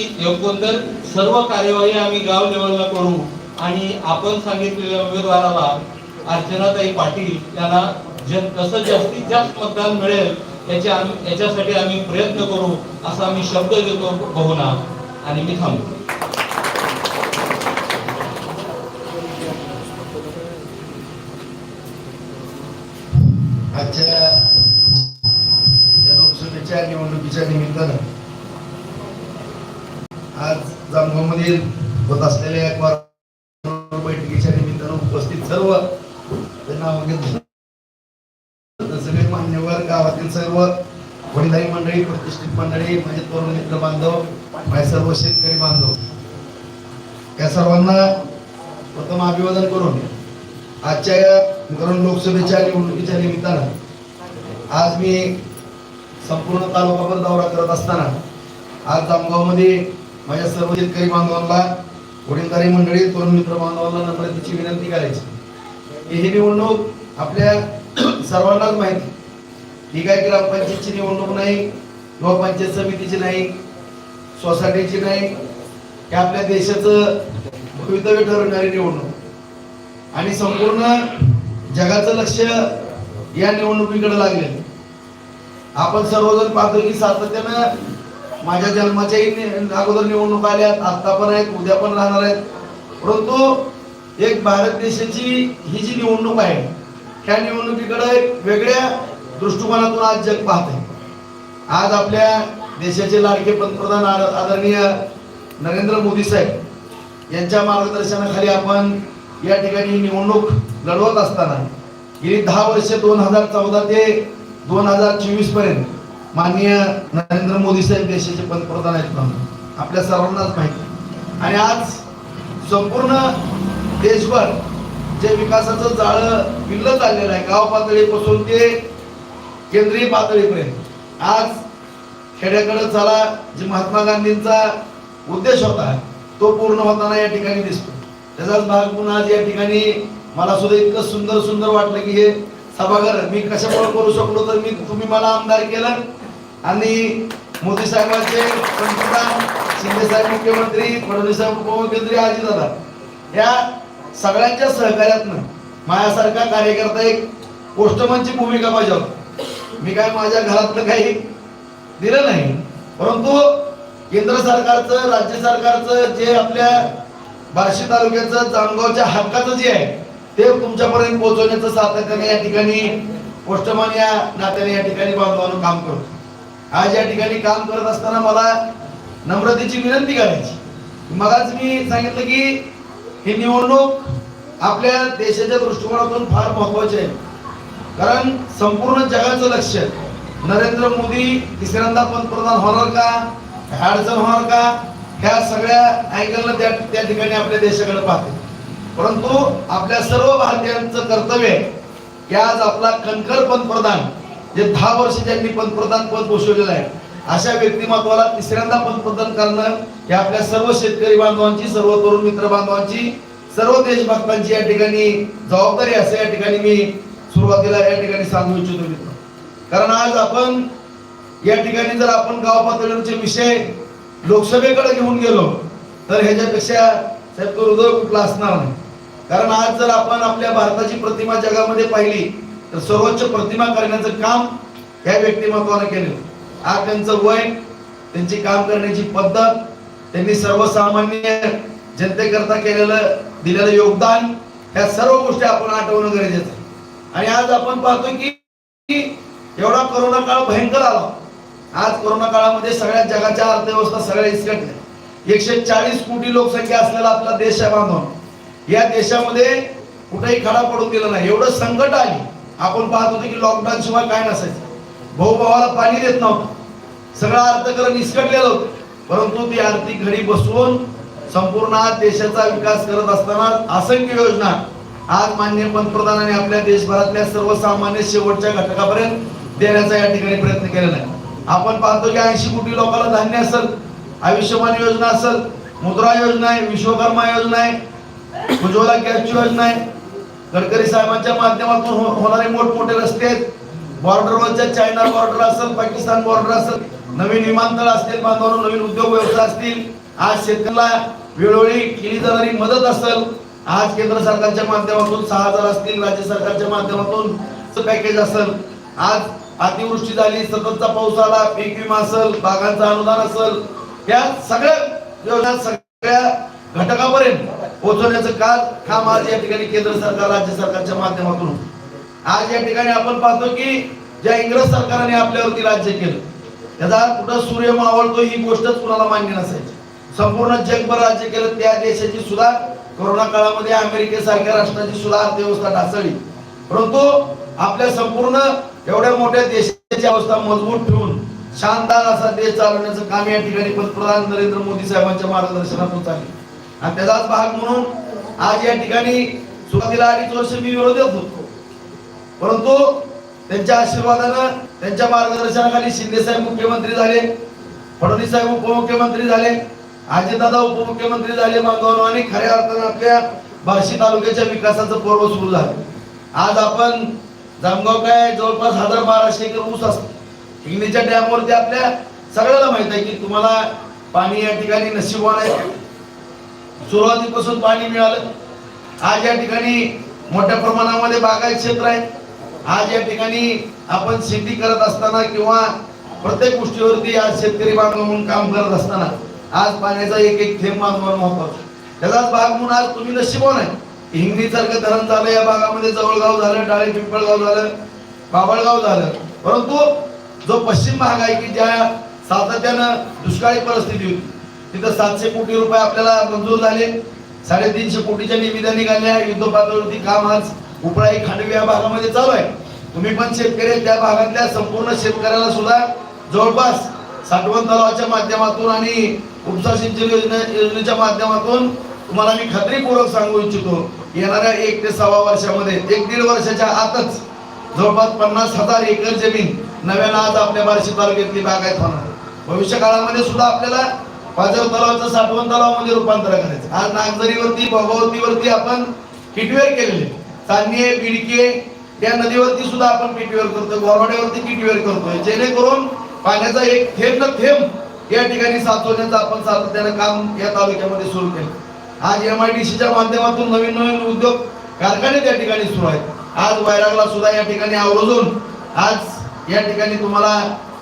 एकंदर सर्व कार्यवाही आम्ही गाव लेवलला करू आणि आपण सांगितलेल्या उमेदवाराला अर्चनाताई पाटील यांना जन कसं जास्तीत जास्त मतदान मिळेल याच्या आम्ही याच्यासाठी आम्ही प्रयत्न करू असा आम्ही शब्द देतो बहुना. आणि मी थांबतो. सगळे गावातील सर्व वडिलाई मंडळी प्रतिष्ठित मंडळी माझे तरुण मित्र बांधव माझे सर्व शेतकरी बांधव या सर्वांना प्रथम अभिवादन करून आजच्या या करून लोकसभेच्या निवडणुकीच्या निमित्तानं आज मी संपूर्ण तालुकाभर दौरा करत असताना आज जामगावमध्ये माझ्या सर्व शेतकरी बांधवांना वडीलधारी मंडळी तरुण मित्र बांधवांना नम्रतेची विनंती करायची. ही निवडणूक आपल्या सर्वांनाच माहिती. ही काय ग्रामपंचायतची निवडणूक नाही किंवा पंचायत समितीची नाही सोसायटीची नाही हे आपल्या देशाचं भवितव्य ठरवणारी निवडणूक. आणि संपूर्ण जगाचं लक्ष या निवडणुकीकडे लागले आपण सर्वजण पाहतो की सातत्यानं माझ्या जन्माच्याही अगोदर निवडणूक आल्यात आता पण आहेत उद्या पण राहणार आहेत. परंतु एक भारत देशाची ही जी निवडणूक आहे त्या निवडणुकीकडे एक वेगळ्या दृष्टिकोनातून आज जग पाहते आज आपल्या देशाचे लाडके पंतप्रधान आद- आदरणीय नरेंद्र मोदी साहेब यांच्या मार्गदर्शनाखाली आपण या ठिकाणी निवडणूक लढवत असताना गेली दहा वर्ष दोन हजार चौदा ते दोन हजार चोवीसपर्यंत माननीय नरेंद्र मोदी साहेब देशाचे पंतप्रधान आहेत म्हणून. आपल्या सर्वांनाच माहिती. आणि आज संपूर्ण देशभर जे विकासाचं जाळं विल्ल चाललेलं आहे गाव पातळीपासून ते केंद्रीय पातळीपर्यंत. आज खेड्याकडे चला जे महात्मा गांधींचा उद्देश होता तो पूर्ण होताना या ठिकाणी दिसतो. त्याचाच भाग म्हणून आज या ठिकाणी मला सुद्धा इतकं सुंदर सुंदर वाटलं की हे सभागृह मी कशामुळे करू शकलो तर मी तुम्ही मला आमदार केलं. आणि मोदी साहेबांचे पंतप्रधान शिंदे साहेब मुख्यमंत्री फडणवीस साहेब उपमुख्यमंत्री अजितदादा या सगळ्यांच्या सहकार्यातनं माझ्यासारखा कार्यकर्ता एक पोस्टमनची भूमिका बजावतो. मी काय माझ्या घरातलं काही दिलं नाही. परंतु केंद्र सरकारचं राज्य सरकारचं जे आपल्या बार्शी तालुक्याचं जामगावच्या हक्काचं जे आहे ते तुमच्यापर्यंत पोहोचवण्याचं सातत्याने या ठिकाणी पोस्टमन या नात्याने या ठिकाणी बांधवानं काम करतो. आज या ठिकाणी काम करत असताना मला नम्रतेची विनंती करायची. मगाच मी सांगितलं की ही निवडणूक आपल्या देशाच्या दृष्टिकोनातून फार महत्वाची आहे. कारण संपूर्ण जगाचं लक्ष नरेंद्र मोदी तिसऱ्यांदा पंतप्रधान होणार का? अडचण होणार का? ह्या सगळ्या अँगलनं त्या त्या ठिकाणी आपल्या देशाकडे पाहते. परंतु आपल्या सर्व भारतीयांचं कर्तव्य आहे की आज आपला कणखर पंतप्रधान जे दहा वर्ष ज्यांनी पंतप्रधान पद भूषवलेलं आहे अशा व्यक्तिमत्वाला तिसऱ्यांदा पंतप्रधान करणं हे आपल्या सर्व शेतकरी बांधवांची सर्व तरुण मित्र बांधवांची सर्व देशभक्तांची या ठिकाणी जबाबदारी असं या ठिकाणी मी सुरुवातीला या ठिकाणी सांगू इच्छितो मित्र कारण आज आपण या ठिकाणी जर आपण गाव पातळीवरचे विषय लोकसभेकडे घेऊन गेलो तर ह्याच्यापेक्षा साहेब तो हृदय कुठला असणार नाही. कारण आज जर आपण आपल्या भारताची प्रतिमा जगामध्ये पाहिली तर सर्वोच्च प्रतिमा करण्याचं काम ह्या व्यक्तिमत्वाने केलं. आज त्यांचं वय त्यांची काम करण्याची पद्धत त्यांनी सर्वसामान्य जनतेकरता केलेलं दिलेलं योगदान ह्या सर्व गोष्टी आपण आठवणं गरजेचं आणि आज आपण पाहतो की एवढा कोरोना काळ भयंकर आला. आज कोरोना काळामध्ये सगळ्या जगाच्या अर्थव्यवस्था सगळ्या इसकटल्या एकशे चाळीस कोटी लोकसंख्या असलेला आपला देश आहे बांधव या देशामध्ये कुठेही खडा पडून दिला नाही. एवढं संकट आली. आपण पाहत होतो की लॉकडाऊन शिवाय काय नसायचं. भाऊ भावाला पाणी देत नव्हतं. सगळं अर्थकरण इसकटलेलं होतं. परंतु ती आर्थिक घडी बसवून संपूर्ण देशाचा विकास करत असताना असंख्य योजना आज माननीय पंतप्रधानांनी आपल्या देशभरातल्या सर्वसामान्य शेवटच्या घटकापर्यंत देण्याचा या ठिकाणी प्रयत्न केलेला आहे. आपण पाहतो की ऐंशी कोटी लोकांना धान्य असेल आयुष्यमान योजना असेल मुद्रा योजना आहे विश्वकर्मा योजना आहे उज्ज्वला गॅसची योजना आहे. गडकरी साहेबांच्या माध्यमातून हो-, होणारे मोठमोठे रस्ते आहेत. बॉर्डरवरच्या चायना बॉर्डर असेल पाकिस्तान बॉर्डर असेल नवीन विमानतळ असतील बांधवांनो नवीन उद्योग व्यवसाय असतील. आज शेतकऱ्याला वेळोवेळी केली जाणारी मदत असेल आज केंद्र सरकारच्या माध्यमातून सहा हजार असतील राज्य सरकारच्या माध्यमातून पॅकेज असेल. आज अतिवृष्टी झाली सततचा पाऊस आला पीक विमा असेल बागांचं अनुदान असेल या सगळ्या योजना सगळ्या घटकापर्यंत पोहोचवण्याचं काल काम आज या ठिकाणी केंद्र सरकार राज्य सरकारच्या माध्यमातून. आज या ठिकाणी आपण पाहतो की ज्या इंग्रज सरकारने आपल्यावरती राज्य केलं त्याचा कुठं सूर्य मावळतो ही गोष्टच कुणाला मान्य नसायची. संपूर्ण जगभर राज्य केलं त्या देशाची सुद्धा कोरोना काळामध्ये अमेरिकेसारख्या राष्ट्राची सुद्धा अर्थव्यवस्था ढासळली. परंतु आपल्या संपूर्ण एवढ्या मोठ्या देशाची अवस्था मजबूत ठेवून शानदार असा देश चालवण्याचं काम या ठिकाणी पंतप्रधान नरेंद्र मोदी साहेबांच्या मार्गदर्शनातून चालले. आणि त्याचाच भाग म्हणून आज या ठिकाणी सुरुवातीला अडीच वर्ष मी विरोधात होतो. परंतु त्यांच्या आशीर्वादानं त्यांच्या मार्गदर्शनाखाली शिंदे साहेब मुख्यमंत्री झाले फडणवीस साहेब उपमुख्यमंत्री झाले दादा उपमुख्यमंत्री झाले बांधवांनो आणि खऱ्या अर्थानं आपल्या बार्शी तालुक्याच्या विकासाचं पर्व सुरू झालं. आज आपण जामगाव काय जवळपास हजार बाराशे एकर ऊस असतो हिंगणीच्या डॅमवरती आपल्या सगळ्याला माहीत आहे की तुम्हाला पाणी या ठिकाणी नशिबवान आहे. सुरुवातीपासून पाणी मिळालं. आज या ठिकाणी मोठ्या प्रमाणामध्ये बागायत क्षेत्र आहे. आज या ठिकाणी आपण शेती करत असताना किंवा प्रत्येक गोष्टीवरती आज शेतकरी बांधव म्हणून काम करत असताना आज पाण्याचा एक एक थेंब मानवाला महत्त्वाचा. त्याचाच भाग म्हणून आज तुम्ही नशिबवान आहे. हिंगणी सारखं धरण झालं या भागामध्ये जवळगाव झालं डाळे पिंपळगाव झालं बाबळगाव झालं. परंतु जो पश्चिम भाग आहे की ज्या सातत्यानं दुष्काळी परिस्थिती होती तिथं सातशे कोटी रुपये आपल्याला मंजूर झाले. साडेतीनशे कोटीच्या निविदा निघाल्या. युद्ध पातळीवरती काम आज उपळाई खांडवी या भागामध्ये चालू आहे. तुम्ही पण शेतकरी त्या भागातल्या संपूर्ण शेतकऱ्याला सुद्धा जवळपास साठवण तलावाच्या माध्यमातून आणि उपसा सिंचन योजने योजनेच्या माध्यमातून तुम्हाला मी खात्रीपूर्वक सांगू इच्छितो. येणाऱ्या एक ते सव्वा वर्षामध्ये एक दीड वर्षाच्या आतच जवळपास पन्नास हजार एकर जमीन नव्यानं आज आपल्या बार्शी तालुक्यातली बागायत होणार भविष्य काळामध्ये सुद्धा आपल्याला पाजर तलावाचं साठवण तलावामध्ये म्हणजे रूपांतर करायचं. आज नागझरीवरती भोगावतीवरती आपण किटवेअर केलेले. चांदणे बिडके या नदीवरती सुद्धा आपण किटवेअर करतोय गोरवाड्यावरती किटवेअर करतोय. जेणेकरून पाण्याचा एक थेंब न थेंब या ठिकाणी साचवण्याचं आपण सातत्यानं काम या तालुक्यामध्ये सुरू केलं. आज एम आय डी सीच्या माध्यमातून नवीन नवीन उद्योग कारखाने त्या ठिकाणी सुरू आहेत. आज वैरागला सुद्धा या ठिकाणी आवर्जून आज या ठिकाणी तुम्हाला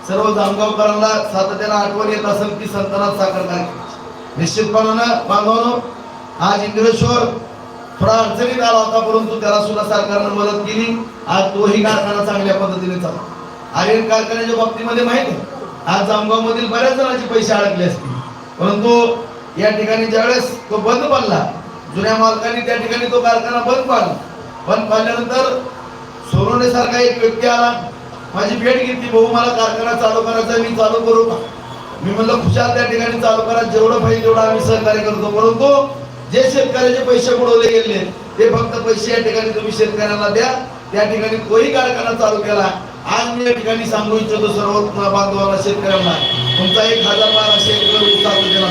सर्व जामगावकरांना सातत्यानं आठवण येत असेल की संतनाथ साखर कारखाना निश्चितपणानं बांधवानो आज इंद्रेश्वर थोडा अडचणीत आला होता परंतु त्याला सुद्धा सरकारनं मदत केली. आज तोही कारखाना चांगल्या पद्धतीने चालतो. आर्यन कारखान्याच्या बाबतीमध्ये माहिती आहे. आज जामगाव मधील बऱ्याच जणांचे पैसे अडकले असतील. परंतु या ठिकाणी ज्यावेळेस तो बंद पडला जुन्या मालकांनी त्या ठिकाणी तो कारखाना बंद पाडला. बंद पाडल्यानंतर सोनवणे सारखा एक व्यक्ती आला माझी भेट घेतली भाऊ मला कारखाना चालू करायचा मी चालू करू मी म्हणलं खुशाल त्या ठिकाणी चालू करा जेवढं पाहिजे तेवढं आम्ही सहकार्य करतो. परंतु जे शेतकऱ्याचे पैसे बुडवले गेले ते फक्त पैसे या ठिकाणी तुम्ही शेतकऱ्यांना द्या. त्या ठिकाणी तोही कारखाना चालू केला आज मी या ठिकाणी सांगू इच्छितो सर्व बांधवांना शेतकऱ्यांना. तुमचा एक हजार बाराशे एकर ऊस चालू केला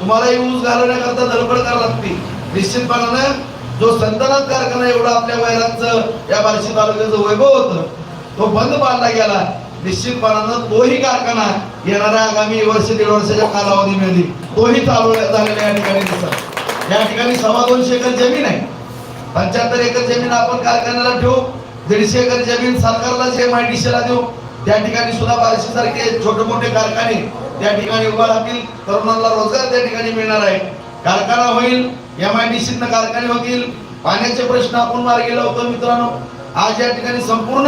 तुम्हाला ही ऊस घालवण्याकरता धडपड करावी लागते. निश्चितपणानं जो संतनाथ कारखाना एवढा आपल्या वैरांचं या बार्शी तालुक्याचं वैभव होतं तो बंद पाडला गेला. निश्चितपणानं तोही कारखाना येणाऱ्या आगामी वर्ष दीड वर्षाच्या कालावधीमध्ये तोही चालू झालेला या ठिकाणी दिसत या ठिकाणी सव्वा दोनशे एकर जमीन आहे. पंच्याहत्तर एकर जमीन आपण कारखान्याला ठेवू. दीडशे एकर जमीन सरकारला जे ला देऊ त्या ठिकाणी सुद्धा बाराशे सारखे छोटे मोठे कारखाने त्या ठिकाणी उभा राहतील तरुणांना रोजगार त्या ठिकाणी मिळणार आहे. कारखाना होईल एम आय डी कारखाने होतील. पाण्याचे प्रश्न आपण मार्गी लावतो मित्रांनो. आज या ठिकाणी संपूर्ण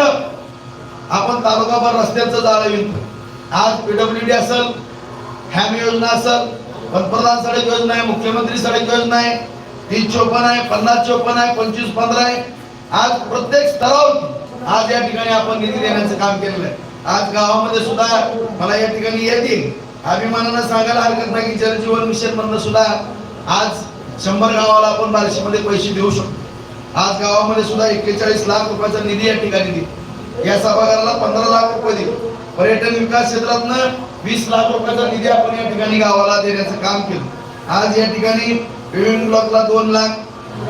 आपण तालुकाभर रस्त्याचं जाळं विणतो. आज पीडब्ल्यू डी असेल हॅम योजना असेल पंतप्रधान सडक योजना आहे मुख्यमंत्री सडक योजना आहे तीस चोपन्न आहे पन्नास चोपन्न आहे पंचवीस पंधरा आहे. आज प्रत्येक स्तरावरती आज या ठिकाणी आपण निधी देण्याचं काम केलेलं आहे. आज गावामध्ये सुद्धा मला या ठिकाणी येतील. अभिमानानं सांगायला हरकत नाही की जलजीवन मिशन मधनं सुद्धा आज शंभर गावाला आपण बार्शीमध्ये पैसे देऊ शकतो. आज गावामध्ये सुद्धा एक्केचाळीस लाख रुपयाचा निधी या ठिकाणी दिली. या सभागाराला पंधरा लाख रुपये दिले. पर्यटन विकास क्षेत्रातनं वीस लाख रुपयाचा निधी आपण या ठिकाणी गावाला देण्याचं काम केलं. आज या ठिकाणी ब्लॉकला दोन लाख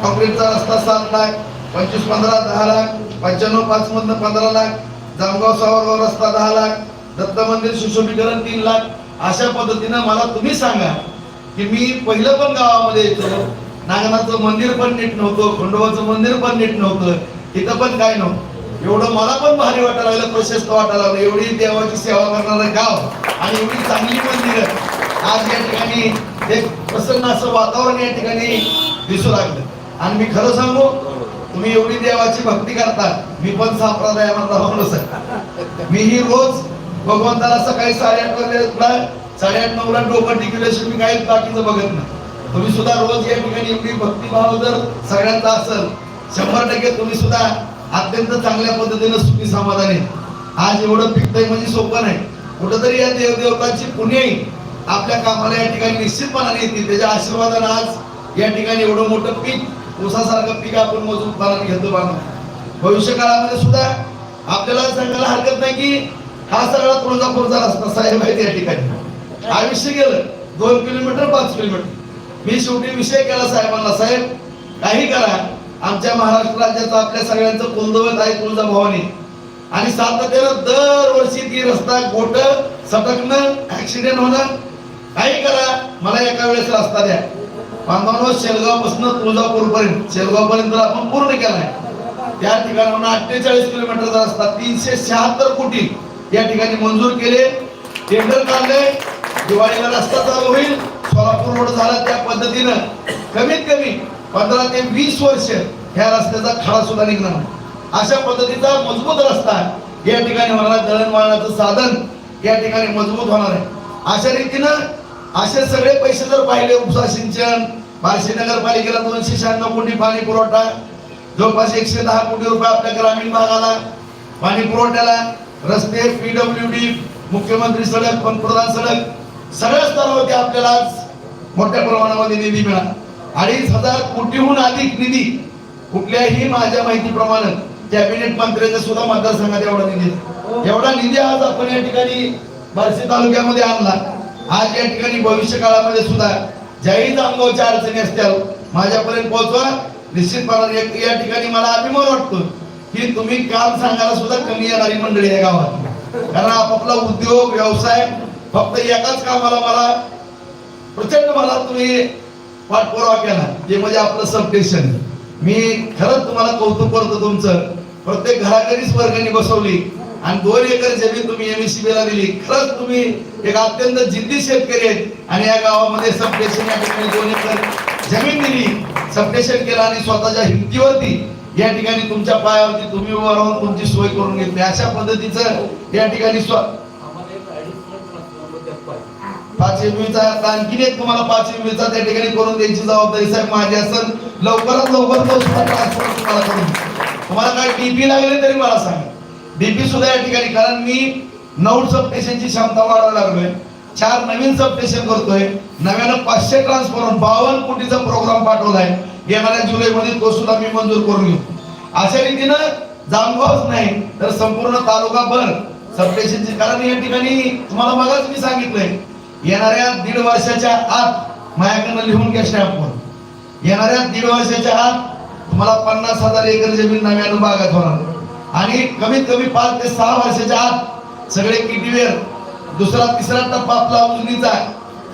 कॉन्क्रीटचा रस्ता सात लाख पंचवीस पंधरा दहा लाख पंच्याण्णव पाच मधनं पंधरा लाख जामगाव सावरगाव रस्ता दहा लाख दत्त मंदिर सुशोभीकरण तीन लाख. अशा पद्धतीनं मला तुम्ही सांगा की मी पहिलं पण गावामध्ये येतो. नागनाथचं मंदिर पण नीट नव्हतं खंडोबाचं मंदिर पण नीट नव्हतं. इथं पण काय नव्हतं. एवढं मला पण भारी वाटायला लागलं प्रशस्त वाटायला लागलं. एवढी देवाची सेवा करणारं गाव आणि एवढी चांगली मंदिरं. आज या ठिकाणी एक प्रसन्न असं वातावरण या ठिकाणी दिसू लागलं. आणि मी खरं सांगू तुम्ही एवढी देवाची भक्ती करता मी पण संप्रदायामधला माणूस सर. मी ही रोज भगवंताला सकाळी साडेआठ वाजता साडेआठ नऊला डोकं टिकल्याशिवाय मी काही बाकीचं बघत नाही. तुम्ही सुद्धा रोज या ठिकाणी एवढी भक्तिभाव जर सगळ्यांचा असेल शंभर टक्के तुम्ही सुद्धा अत्यंत चांगल्या पद्धतीनं सुखी समाधानी आहे. आज एवढं पिकतंय म्हणजे सोपं नाही. कुठंतरी या देवदेवतांची पुणे आपल्या कामाला या ठिकाणी निश्चितपणाने येते. त्याच्या आशीर्वादाने आज या ठिकाणी एवढं मोठं पीक ऊसासारखं पीक आपण मजबूतपणाने घेतो बांधून भविष्य काळामध्ये सुद्धा आपल्याला सांगायला हरकत नाही की हा सगळा तुळजापूरचा रस्ता साहेब माहिती या ठिकाणी. आयुष्य गेलं दोन किलोमीटर पाच किलोमीटर. मी शेवटी विषय केला साहेबांना साहेब काही करा. आमच्या महाराष्ट्र राज्याचं आपल्या सगळ्यांचं कुलदैवत आहे तुळजाभवानी. आणि सातत्यानं दरवर्षी ती रस्ता गोट सटकणं ऍक्सिडेंट होणं काही करा. मला एका वेळेस रस्ता द्या. बांधवांनो शेलगावपासून तुळजापूरपर्यंत शेलगावपर्यंत आपण पूर्ण केलाय. त्या ठिकाणाहून अठ्ठेचाळीस किलोमीटरचा रस्ता तीनशे शहात्तर कोटी या ठिकाणी मंजूर केले. टेंडर काढले दिवाळीला रस्ता चालू होईल. सोलापूर रोड झाला त्या पद्धतीनं. कमीत कमी पंधरा ते वीस वर्ष ह्या रस्त्याचा खडा सुद्धा निघणार अशा पद्धतीचा मजबूत रस्ता या ठिकाणी होणार. दळणवळणाचं साधन या ठिकाणी मजबूत होणार आहे. अशा रीतीनं असे सगळे पैसे जर पाहिले उपसा सिंचन बार्शी नगरपालिकेला दोनशे शहाण्णव कोटी पाणी पुरवठा जवळपास एकशे दहा कोटी रुपये आपल्या ग्रामीण भागाला पाणी पुरवठ्याला रस्ते पीडब्ल्यू डी मुख्यमंत्री सडक पंतप्रधान सडक सगळ्या स्तरावरती आपल्याला आज मोठ्या प्रमाणामध्ये निधी मिळाला. अडीच हजार कोटीहून अधिक निधी कुठल्याही माझ्या माहितीप्रमाणे कॅबिनेट मंत्र्यांचा सुद्धा मतदारसंघात एवढा निधी एवढा निधी आज आपण या ठिकाणी बार्शी तालुक्यामध्ये आणला. आज या ठिकाणी भविष्य काळामध्ये सुद्धा ज्याही जामगावच्या अडचणी असत्या माझ्यापर्यंत पोहोचवा. निश्चितपणाने एक- या ठिकाणी मला अभिमान वाटतो की तुम्ही काम सांगायला सुद्धा कमी येणारी मंडळी आहे गावात. कारण आपापला उद्योग व्यवसाय फक्त एकाच कामाला मला प्रचंड मला तुम्ही पाठपुरावा केला ते म्हणजे आपलं सबस्टेशन मी खरंच तुम्हाला कौतुक करतो तुमचं. प्रत्येक घराघरीच वर्गणी बसवली. आणि दोन एकर जमीन तुम्ही एमएससीबी ला दिली. खरंच तुम्ही एक अत्यंत जिद्दी शेतकरी आहेत आणि या गावामध्ये सबस्टेशन या ठिकाणी दोन एकर जमीन दिली. सबस्टेशन केलं आणि स्वतःच्या हिमतीवरती या ठिकाणी तुमच्या पायावरती तुम्ही उभं राहून तुमची सोय करून घेतली. अशा पद्धतीचं या ठिकाणी स्व पाच एमवीचा आणखीन एक तुम्हाला पाच एमवीचा त्या ठिकाणी करून द्यायची जबाबदारी. साहेब माझी असेल लवकरात लवकर तो तुम्हाला करून तुम्हाला काय टीपी लागले तरी मला सांगा. बीपी सुद्धा या ठिकाणी कारण मी नऊ सबस्टेशनची क्षमता वाढायला लागलोय. चार नवीन सबस्टेशन करतोय. नव्यानं पाचशे ट्रान्सफॉर्म बावन्न कोटीचा प्रोग्राम पाठवलाय. येणाऱ्या जुलै मध्ये तो सुद्धा मी मंजूर करून घेऊ. अशा रीतीनं जामगावच नाही तर संपूर्ण तालुका भर सबस्टेशनची कारण या ठिकाणी तुम्हाला मगाच मी सांगितलंय येणाऱ्या दीड वर्षाच्या आत माझ्याकडनं लिहून घ्या स्टॅम्पवर येणाऱ्या दीड वर्षाच्या आत तुम्हाला पन्नास हजार एकर जमीन नव्यानं बागात होणार. आणि कमीत कमी पाच ते सहा वर्षाच्या आत सगळे किटीवेर दुसरा तिसरा टप्पा आपला उजनीचा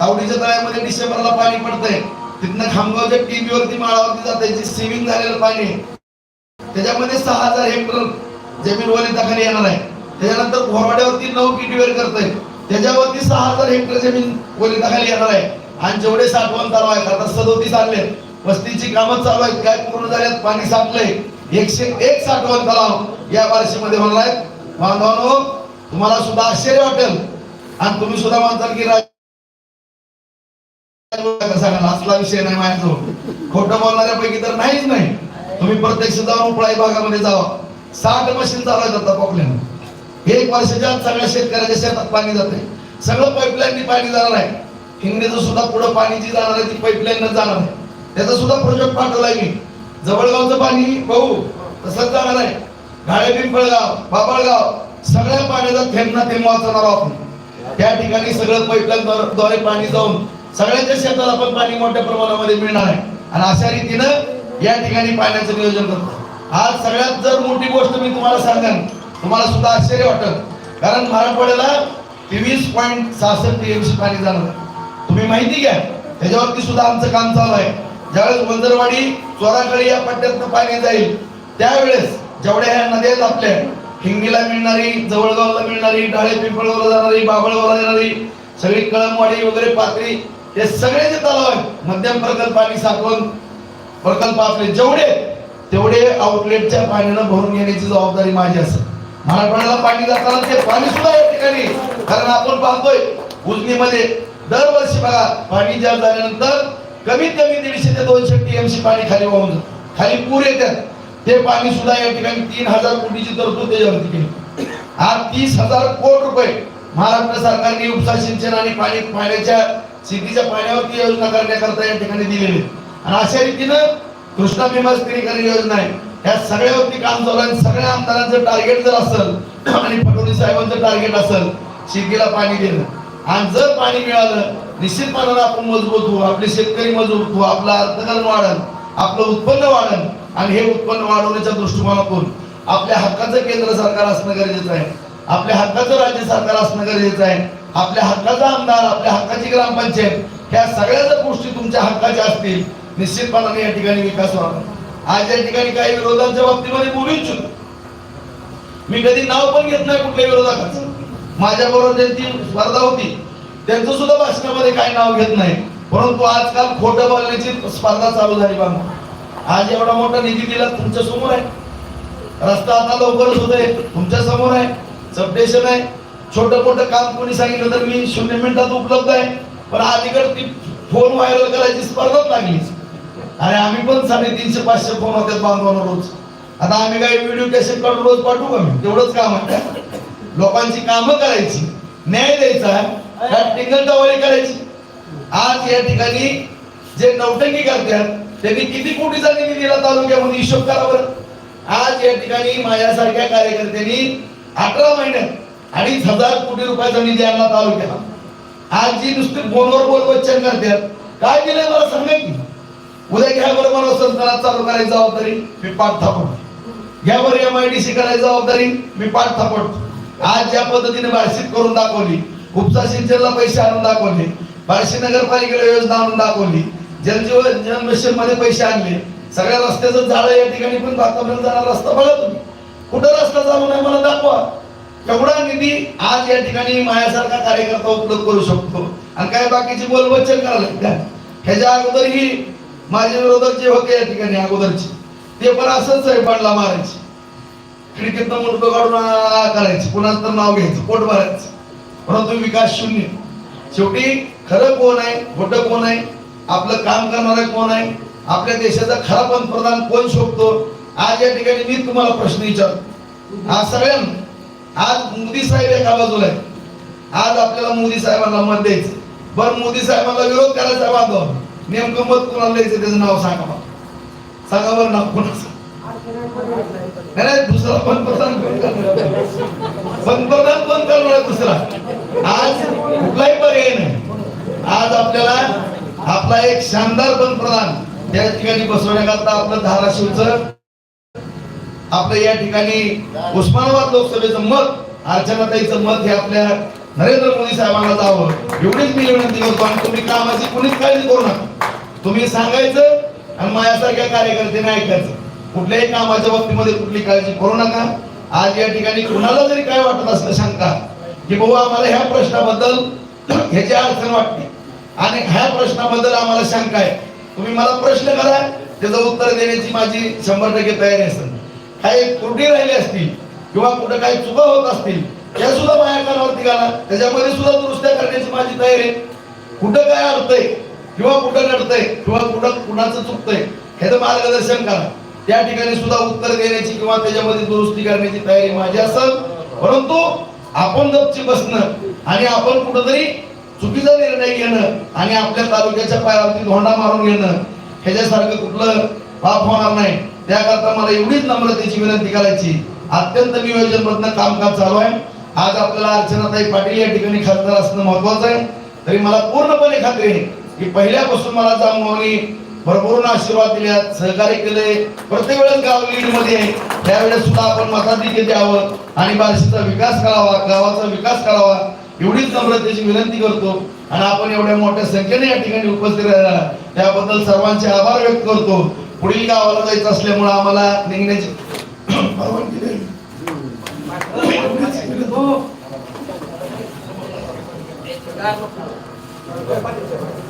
तावडीच्या तळ्यामध्ये डिसेंबरला पाणी पडतंय. तिथनं खामगावच्या टीव्हीवरती माळावरती जाते जी सेव्हिंग झालेलं पाणी त्याच्यामध्ये सहा हजार हेक्टर जमीन वलिताखाली येणार आहे. त्याच्यानंतर घोरवाड्यावरती नऊ किटीवेर करतोय. त्याच्यावरती सहा हजार हेक्टर जमीन वलिताखाली येणार आहे. आणि जेवढे साठवण चालू आहेत आता सदोतीस आणले वस्तीची कामं चालू आहेत काय पूर्ण झाल्यात पाणी साठलंय. एकशे एक साठवण तलाव या बारशीमध्ये म्हणलाय आहेत बांधवांनो तुम्हाला सुद्धा आश्चर्य वाटेल. आणि तुम्ही सुद्धा म्हणताल की असला विषय नाही माझ्याजवळ. खोटं बोलणाऱ्यापैकी तर नाहीच नाही. तुम्ही प्रत्यक्ष जाऊन उपळाई भागामध्ये जावा. साठ मशीन चालवत जातात पॉकल्यानं एक वर्षाच्या सगळ्या शेतकऱ्याच्या शेतात पाणी जाते सगळं पाईपलाईन पाणी जाणार आहे. हिंगणीचं सुद्धा पुढं पाणी जी जाणार आहे ती पाईपलाईन जाणार आहे. त्याचा सुद्धा प्रोजेक्ट पाठवलाय मी. जवळगावचं पाणी भाऊ तसंच जाणार आहे. घाळे पिंपळगाव बाबळगाव सगळ्या पाण्याचा थेंब ना थेंब वाचवणार आहोत आपण. त्या ठिकाणी सगळं पाईपलाईन द्वारे पाणी जाऊन सगळ्यांच्या शेतात पण पाणी मोठ्या प्रमाणामध्ये मिळणार आहे. आणि अशा रीतीनं या ठिकाणी पाण्याचं नियोजन करतो. आज सगळ्यात जर मोठी गोष्ट मी तुम्हाला सांगेन तुम्हाला सुद्धा आश्चर्य वाटत कारण मराठवाड्याला तेवीस पॉईंट सहासष्ट टीएमसी पाणी जाणार तुम्ही माहिती घ्या. त्याच्यावरती सुद्धा आमचं काम चालू आहे. ज्यावेळेस वंजरवाडी चोराकडे या पट्ट्यातनं पाणी जाईल त्यावेळेस जेवढ्या ह्या नद्या आहेत आपल्या हिंगीला मिळणारी जवळगावला मिळणारी डाळे पिंपळगावला जाणारी बाबळगावला जाणारी सगळी कळमवाडी वगैरे पातळी हे सगळे जे तलाव आहेत मध्यम प्रकल्प आणि साठवण प्रकल्प आपले जेवढे तेवढे आउटलेटच्या पाण्यानं भरून घेण्याची जबाबदारी माझी असेल. मराठवाड्याला पाणी जाताना ते पाणी सुद्धा या ठिकाणी कारण आपण पाहतोय उजनीमध्ये दरवर्षी बघा पाणी ज्या झाल्यानंतर कमीत कमी दीडशे ते दोनशे टीएमसी पाणी खाली वाहून खाली पूर येतात. ते पाणी सुद्धा या ठिकाणी तीन हजार कोटीची तरतूद त्याच्यावरती केली. आज तीस हजार कोट रुपये महाराष्ट्र सरकारने उपसा सिंचन आणि पाणी पाण्याच्या शेतीच्या पाण्यावरती योजना करण्याकरता या ठिकाणी दिलेली आणि अशा रीतीनं कृष्णा भीमा योजना आहे. या सगळ्यावरती काम चालू आहे. सगळ्या आमदारांचं टार्गेट जर असेल आणि फडणवीस साहेबांचं टार्गेट असेल शेतीला पाणी देणं. आणि जर पाणी मिळालं निश्चितपणानं आपण मजबूत होऊ आपले शेतकरी मजबूत होऊ आपलं अर्थकारण वाढन आपलं उत्पन्न वाढन आणि हे उत्पन्न वाढवण्याच्या दृष्टिकोनातून आपल्या हक्काचं केंद्र सरकार असणं गरजेचं आहे. आपल्या हक्काचं राज्य सरकार असणं गरजेचं आहे. आपल्या हक्काचा आमदार आपल्या हक्काची ग्रामपंचायत ह्या सगळ्या जर गोष्टी तुमच्या हक्काच्या असतील. निश्चितपणाने या ठिकाणी विकास व्हावा. आज या ठिकाणी काही विरोधांच्या बाबतीमध्ये बोलू इच्छितो. मी कधी नाव पण घेत नाही कुठल्या विरोधकाचं. माझ्या बरोबर ज्यांची स्पर्धा होती. त्यांचं सुद्धा भाषणामध्ये काही नाव घेत नाही. परंतु आजकाल खोटं बोलण्याची स्पर्धा चालू झाली बघा आज एवढा मोठा निधी दिला तुमच्यासमोर आहे. रस्ता आता लवकरच होत आहे. तुमच्यासमोर आहे. सबस्टेशन आहे. छोटं मोठं काम कोणी सांगितलं तर मी शून्य मिनिटात उपलब्ध आहे. पण अलीकडे ती फोन व्हायरल करायची स्पर्धाच लागली आणि आम्ही पण साडेतीनशे पाचशे फोन होते बांधवांना रोज. आता आम्ही काही व्हिडिओ कॅसेट काढून रोज पाठवू का मी? तेवढंच काम आहे. लोकांची कामं करायची. न्याय द्यायचा. टिंगल टवारी करायची. आज या ठिकाणी जे नौटंकी करतात त्यांनी किती कोटीचा निधी दिला तालुक्यामध्ये हिशोब करा बरं. आज या ठिकाणी माझ्यासारख्या कार्यकर्त्यांनी अकरा महिन्यात अडीच हजार कोटी रुपयाचा निधी आणला तालुक्याला. आज जी नुसती फोनवर बोल वचन करतात काय दिलंय मला सांगा की? उद्या घ्या बरं मला संस्थानात चालू करायची जबाबदारी मी पाठ थापडतो घ्या बरं एम आय डी सी करायची जबाबदारी मी पाठ थापडतो आज ज्या पद्धतीने भाषित करून दाखवली उपसा सिंचनला पैसे आणून दाखवले. बार्शी नगरपालिकेला योजना आणून दाखवली. जलजीवन जल मिशनमध्ये पैसे आणले. सगळ्या रस्त्याचं झाड या ठिकाणी पण भारतापर्यंत जाणार रस्ता बघा तुम्ही. कुठं रस्ता चालू नाही मला दाखवा. केवढा निधी आज या ठिकाणी माझ्यासारखा कार्यकर्ता उपलब्ध करू शकतो. आणि काय बाकीची बोल करायला त्या ह्याच्या अगोदर ही माझे विरोधक जे होते या ठिकाणी अगोदरचे ते पण असंच आहे पाडला मारायचे. खिडकीतनं मुलगा काढून आ- करायचे. कुणाचं तर नाव घ्यायचं. पोट भरायचं. परंतु विकास शून्य. शेवटी खरं कोण आहे खोटं कोण आहे आपलं काम करणारा कोण आहे आपल्या देशाचा खरा पंतप्रधान कोण शोधतो आज या ठिकाणी मी तुम्हाला प्रश्न विचारतो. आज सगळ्यांना आज मोदी साहेब एका बाजूला आहे आज आपल्याला मोदी साहेबांना मत द्यायचं. बरं मोदी साहेबांना विरोध करायचा बांधव नेमकं मत कोणाला द्यायचं त्याचं नाव सांगा मला. सांगा बरं नाव कोणाचं? नाही दुसरा पंतप्रधान कोण करणार? पंतप्रधान कोण करणार आहे दुसरा आज कुठलाही पर्याय नाही आज आपल्याला आपला एक शानदार पंतप्रधान त्या ठिकाणी बसवण्याकरता आपलं धाराशिवचं आपलं या ठिकाणी उस्मानाबाद लोकसभेचं मत अर्चनाताईचं मत हे आपल्या नरेंद्र मोदी साहेबांना जावं. एवढीच मी विनंती करतो आणि तुम्ही कामाची कुणीच काळजी करू नका. तुम्ही सांगायचं आणि माझ्यासारख्या कार्यकर्त्याने ऐकायचं. कुठल्याही कामाच्या बाबतीमध्ये कुठली काळजी करू नका. आज या ठिकाणी कुणाला जरी काय वाटत असलं शंका की बाबा आम्हाला ह्या प्रश्नाबद्दल ह्याची अडचण वाटते. आणि ह्या प्रश्नाबद्दल आम्हाला शंका आहे. तुम्ही मला प्रश्न करा त्याचं उत्तर देण्याची माझी शंभर टक्के तयारी असेल काही त्रुटी राहिली असतील किंवा कुठं काही चुका होत असतील त्या सुद्धा माझ्या कानावरती घाला. त्याच्यामध्ये सुद्धा दुरुस्त्या करण्याची माझी तयारी आहे. कुठं काय अडतंय किंवा कुठं नडतंय किंवा कुठं कुणाचं चुकतंय ह्याचं मार्गदर्शन करा. त्या ठिकाणी सुद्धा उत्तर देण्याची किंवा त्याच्यामध्ये दुरुस्ती करण्याची तयारी माझी असेल. परंतु आपण गपची बसणं आणि आपण कुठंतरी चुकीचा निर्णय घेणं आणि आपल्या तालुक्याच्या पायावरती धोंडा मारून घेणं ह्याच्यासारखं कुठलं पाप होणार नाही. त्याकरता मला एवढीच नम्रतेची विनंती करायची. अत्यंत नियोजनबद्ध कामकाज चालू आहे. आज आपल्याला अर्चनाताई पाटील या ठिकाणी खासदार असणं महत्वाचं आहे. तरी मला पूर्णपणे खात्री आहे की पहिल्यापासून मला जामगावनी भरपूर आशीर्वाद दिल्यात सहकार्य केले. प्रत्येक वेळेस गाव लीडमध्ये त्यावेळेस सुद्धा आपण मताधिक्य द्यावं आणि बार्शीचा विकास करावा गावाचा विकास करावा. एवढीच नम्रतेची विनंती करतो आणि आपण एवढ्या मोठ्या संख्येने या ठिकाणी उपस्थित राहिला त्याबद्दल सर्वांचे आभार व्यक्त करतो पुढील गावाला जायचं असल्यामुळे आम्हाला निघण्याची परवानगी द्यावी.